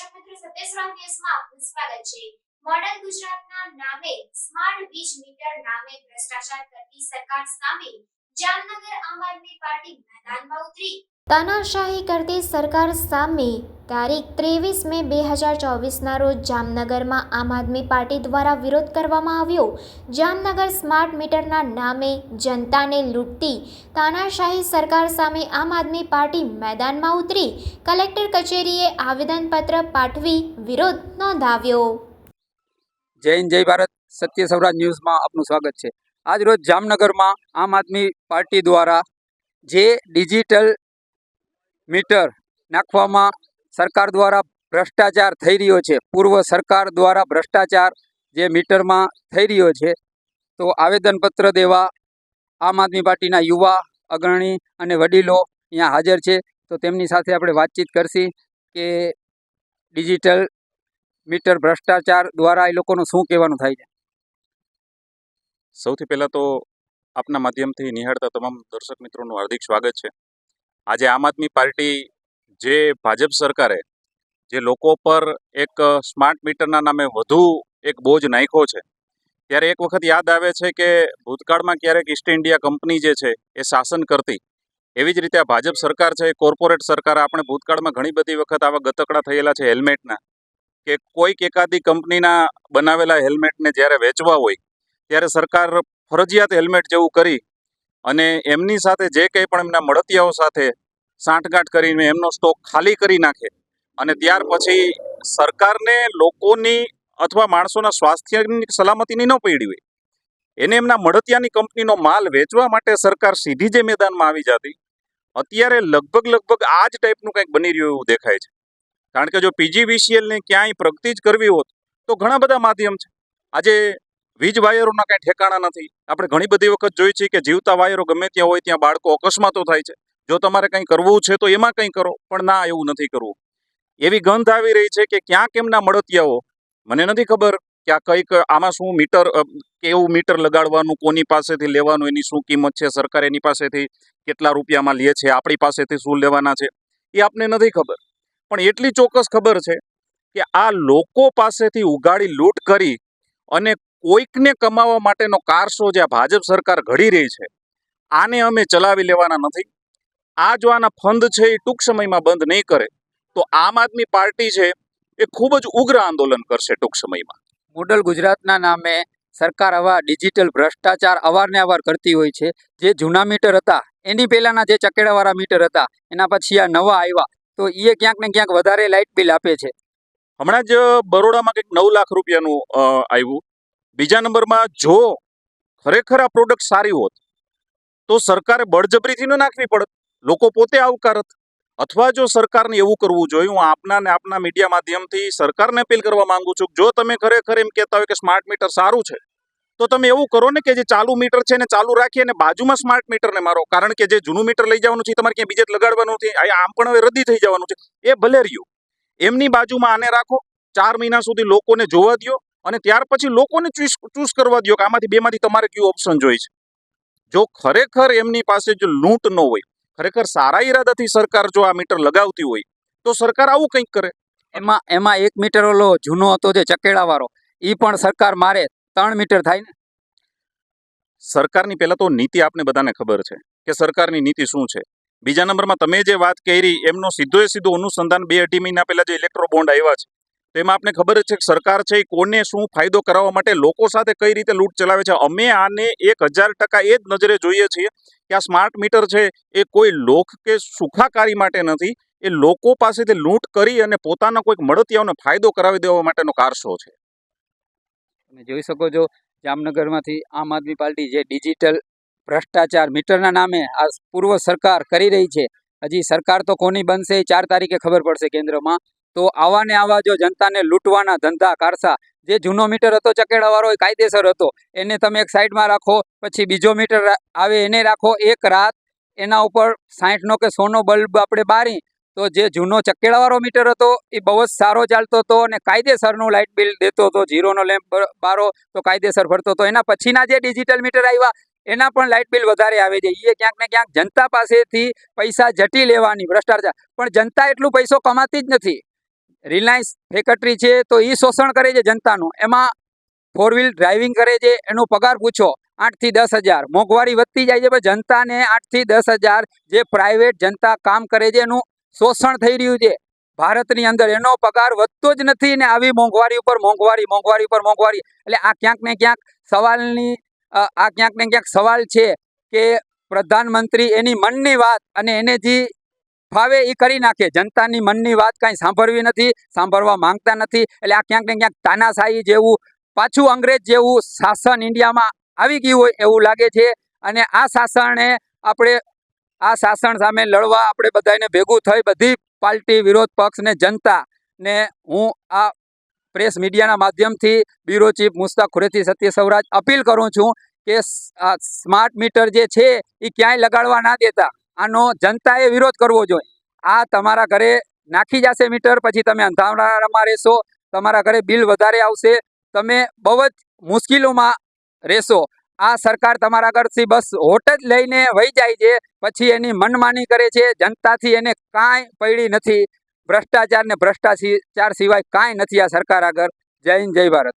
દર્શક મિત્રો સત્યસ્રાવ ન્યૂઝમાં સ્વાગત છે મોડલ ગુજરાતના નામે સ્માર્ટ વીજ મીટર નામે ભ્રષ્ટાચાર કરતી સરકાર સામે જામનગર આમ આદમી પાર્ટી મેદાનમાં ઉતરી. તાનાશાહી કરતી સરકાર સામે તારીખ ત્રેવીસ મે બે હજાર ચોવીસના રોજ જામનગરમાં આમ આદમી પાર્ટી દ્વારા વિરોધ કરવામાં આવ્યો. જામનગર સ્માર્ટ મીટરના નામે જનતાને લૂંટતી તાનાશાહી સરકાર સામે આમ આદમી પાર્ટી મેદાનમાં ઉતરી. કલેક્ટર કચેરીએ આવેદનપત્ર પાઠવી વિરોધ નોંધાવ્યો. જય હિન્દ જય ભારત. સત્ય સૌરાજ ન્યૂઝમાં આપનું સ્વાગત છે. આજ રોજ જામનગરમાં આમ આદમી પાર્ટી દ્વારા જે ડિજિટલ મીટર નાખવામાં સરકાર દ્વારા ભ્રષ્ટાચાર થઈ રહ્યો છે, પૂર્વ સરકાર દ્વારા ભ્રષ્ટાચાર જે મીટરમાં થઈ રહ્યો છે, તો આવેદનપત્ર દેવા આમ આદમી પાર્ટીના યુવા, અગ્રણી અને વડીલો અહીંયા હાજર છે. તો તેમની સાથે આપણે વાતચીત કરશી કે ડિજિટલ મીટર ભ્રષ્ટાચાર દ્વારા એ લોકોનું શું કહેવાનું થાય છે? સૌથી પહેલાં તો આપના માધ્યમથી નિહાળતા તમામ દર્શક મિત્રોનું હાર્દિક સ્વાગત છે. આજે આમ આદમી પાર્ટી જે ભાજપ સરકારે જે લોકો પર એક સ્માર્ટ મીટરના નામે વધુ એક બોજ નાખ્યો છે, ત્યારે એક વખત યાદ આવે છે કે ભૂતકાળમાં ક્યારેક ઈસ્ટ ઇન્ડિયા કંપની જે છે એ શાસન કરતી, એવી જ રીતે આ ભાજપ સરકાર છે કોર્પોરેટ સરકાર, આપણે ભૂતકાળમાં ઘણી બધી વખત આવા ગતકડા થયેલા છે હેલ્મેટના કે કોઈક એકાદી કંપનીના બનાવેલા હેલ્મેટને જ્યારે વેચવા હોય ત્યારે સરકાર ફરજિયાત હેલ્મેટ જેવું કરી અને એમની સાથે જે કંઈ પણ એમના મળતિયાઓ સાથે સાંઠગાંઠ કરીને એમનો સ્ટોક ખાલી કરી નાખે અને ત્યાર પછી સરકારને લોકોની અથવા માણસોના સ્વાસ્થ્યની સલામતીની ન પડી હોય. એને એમના મળતિયાની કંપનીનો માલ વેચવા માટે સરકાર સીધી જે મેદાનમાં આવી જતી, અત્યારે લગભગ લગભગ આ જ ટાઈપનું કંઈક બની રહ્યું એવું દેખાય છે. કારણ કે જો પીજીવીસીએલને ક્યાંય પ્રગતિ જ કરવી હોત તો ઘણા બધા માધ્યમ છે. આજે વીજ વાયરોના કાંઈ ઠેકાણા નથી. આપણે ઘણી બધી વખત જોઈ છે કે જીવતા વાયરો ગમે ત્યાં હોય ત્યાં બાળકો અકસ્માતો થાય છે. જો તમારે કંઈ કરવું છે તો એમાં કંઈ કરો, પણ ના એવું નથી કરવું. એવી ગંધ આવી રહી છે કે ક્યાંક એમના મળતિયાઓ? મને નથી ખબર કે આ કંઈક આમાં શું મીટર કેવું મીટર લગાડવાનું, કોની પાસેથી લેવાનું, એની શું કિંમત છે, સરકાર એની પાસેથી કેટલા રૂપિયામાં લે છે, આપણી પાસેથી શું લેવાના છે, એ આપને નથી ખબર. પણ એટલી ચોક્કસ ખબર છે કે આ લોકો પાસેથી ઉગાડી લૂંટ કરી અને કોઈકને કમાવા માટેનો કારસો જે ભાજપ સરકાર ઘડી રહી છે આને અમે ચલાવી લેવાના નથી. આ જો આના ફંદ છે એ ટૂંક સમયમાં બંધ નહીં કરે તો આમ આદમી પાર્ટી છે એ ખૂબ જ ઉગ્ર આંદોલન કરશે ટૂંક સમયમાં. મોડલ ગુજરાતના નામે સરકાર આવા ડિજિટલ ભ્રષ્ટાચાર અવારને અવાર કરતી હોય છે. જે જૂના મીટર હતા એની પહેલાંના જે ચકેડાવાળા મીટર હતા એના પછી આ નવા આવ્યા તો એ ક્યાંક ને ક્યાંક વધારે લાઇટ બિલ આપે છે. હમણાં જ બરોડામાં કંઈક નવ લાખ રૂપિયાનું આવ્યું. બીજા નંબરમાં, જો ખરેખર આ પ્રોડક્ટ સારી હોત, તો સરકારે બળજબરીથી ન નાખવી પડત. લોકો પોતે આવકારત અથવા જો સરકારને એવું કરવું જોઈએ, હું આપના ને આપના મીડિયા માધ્યમથી સરકારને અપીલ કરવા માંગુ છું જો તમે ખરેખર એમ કહેતા હોય કે સ્માર્ટ મીટર સારું છે, તો તમે એવું કરો ને કે જે ચાલુ મીટર છે એને ચાલુ રાખી અને બાજુમાં સ્માર્ટ મીટરને મારો. કારણ કે જે જૂનું મીટર લઈ જવાનું છે તમારે ક્યાંય બીજે લગાડવાનું આ આમ પણ હવે રદી થઈ જવાનું છે. એ ભલે રહ્યું. એમની બાજુમાં આને રાખો. ચાર મહિના સુધી લોકોને જોવા દ્યો. અને ત્યાર પછી લોકોને ચૂસ ચૂસ કરવા દ્યો કે આમાંથી બેમાંથી તમારે કયું ઓપ્શન જોઈએ છે. જો ખરેખર એમની પાસે જો લૂંટ ન હોય ખરેખર સારા ઈરાદાથી સરકાર જો આ મીટર લગાવતી હોય તો સરકાર આવું કંઈક કરે. એમાં એમાં એક મીટર ઓલો જૂનો હતો જે ચકેડાવાળો એ પણ સરકાર મારે ત્રણ મીટર થાય ને? સરકારની પહેલા તો નીતિ આપને બધાને ખબર છે કે સરકારની નીતિ શું છે. બીજા નંબરમાં તમે જે વાત કરી એમનો સીધો એ સીધો અનુસંધાન બે અઢી મહિના પહેલા જે ઇલેક્ટ્રો બોન્ડ આવ્યા છે તો એમાં આપને ખબર છે કે સરકાર છે એ કોને શું ફાયદો કરાવવા માટે લોકો સાથે કઈ રીતે લૂંટ ચલાવે છે. અમે આને એક હજાર ટકા એ જ નજરે જોઈએ છીએ કે આ સ્માર્ટ મીટર છે એ કોઈ લોક કે સુખાકારી માટે નથી. એ લોકો પાસેથી લૂંટ કરી અને પોતાના કોઈક મળતિયાઓને ફાયદો કરાવી દેવા માટેનો કારસો છે. તમે જોઈ શકો છો જામનગરમાંથી આમ આદમી પાર્ટી જે ડિજિટલ ભ્રષ્ટાચાર મીટરના નામે આ પૂર્વ સરકાર કરી રહી છે. હજી સરકાર તો કોની બનશે ચાર તારીખે ખબર પડશે કેન્દ્રમાં. તો આવા ને આવા જો જનતાને લૂંટવાના ધંધા કારસા, જે જૂનો મીટર હતો, ચકેડાવાળો, એ કાયદેસર હતો. એને તમે એક સાઈડમાં રાખો, પછી બીજો મીટર આવે એને રાખો, એક રાત એના ઉપર સાઠનો કે સોનો બલ્બ આપણે બારી, તો જે જૂનો ચકેડાવાળો મીટર હતો, એ બહુ જ સારો ચાલતો હતો અને કાયદેસરનું લાઇટ બિલ દેતો હતો જીરોનો લેમ્પ બારો, તો કાયદેસર ભરતો હતો. એના પછીના જે ડિજિટલ મીટર આવ્યા એના પણ લાઇટ બિલ વધારે આવે છે. એ ક્યાંક ને ક્યાંક જનતા પાસેથી પૈસા જટી લેવાની, ભ્રષ્ટાચાર. પણ જનતા એટલું પૈસો કમાતી જ નથી. રિલાયન્સ ફેક્ટરી છે તો એ શોષણ કરે છે જનતાનું. એમાં ફોર વ્હીલ ડ્રાઇવિંગ કરે છે, એનો પગાર પૂછો, આઠથી દસ હજાર. મોંઘવારી વધતી જાય છે, પણ જનતાને આઠથી દસ હજાર જે પ્રાઇવેટ જનતા કામ કરે છે, એનું શોષણ થઈ રહ્યું છે. ભારતની અંદર એનો પગાર વધતો જ નથી ને આવી મોંઘવારી ઉપર મોંઘવારી મોંઘવારી ઉપર મોંઘવારી. એટલે આ ક્યાંક ને ક્યાંક સવાલની આ ક્યાંક ને ક્યાંક સવાલ છે કે પ્રધાનમંત્રી એની મનની વાત અને એને જે ફાવે એ કરી નાખે. જનતાની મનની વાત કાંઈ સાંભળવી નથી, સાંભળવા માંગતા નથી. એટલે આ ક્યાંક ને ક્યાંક તાનાશાહી જેવું, પાછું અંગ્રેજ જેવું શાસન ઇન્ડિયામાં આવી ગયું હોય એવું લાગે છે. અને આ શાસને આપણે, આ શાસન સામે લડવા આપણે બધાને ભેગું થઈ બધી પાર્ટી, વિરોધ પક્ષ ને જનતા ને હું આ પ્રેસ મીડિયાના માધ્યમથી બ્યુરો ચીફ મુસ્તાક ખુરેથી સત્ય સૌરાજ અપીલ કરું છું કે સ્માર્ટ મીટર જે છે એ ક્યાંય લગાડવા ના દેતા. આનો જનતાએ વિરોધ કરવો જોઈએ. આ તમારા ઘરે નાખી જશે મીટર, પછી તમે અંધારામાં રહેશો, તમારા ઘરે બિલ વધારે આવશે, તમે બહુ જ મુશ્કેલીઓમાં રહેશો. આ સરકાર તમારા ઘરથી બસ હોટ જ લઈને વહી જાય છે, પછી એની મનમાની કરે છે, જનતાથી એને કાંઈ પડી નથી. ભ્રષ્ટાચાર ને ભ્રષ્ટાચાર સિવાય કાંઈ નથી આ સરકાર આગળ. જય હિન્દ, જય ભારત.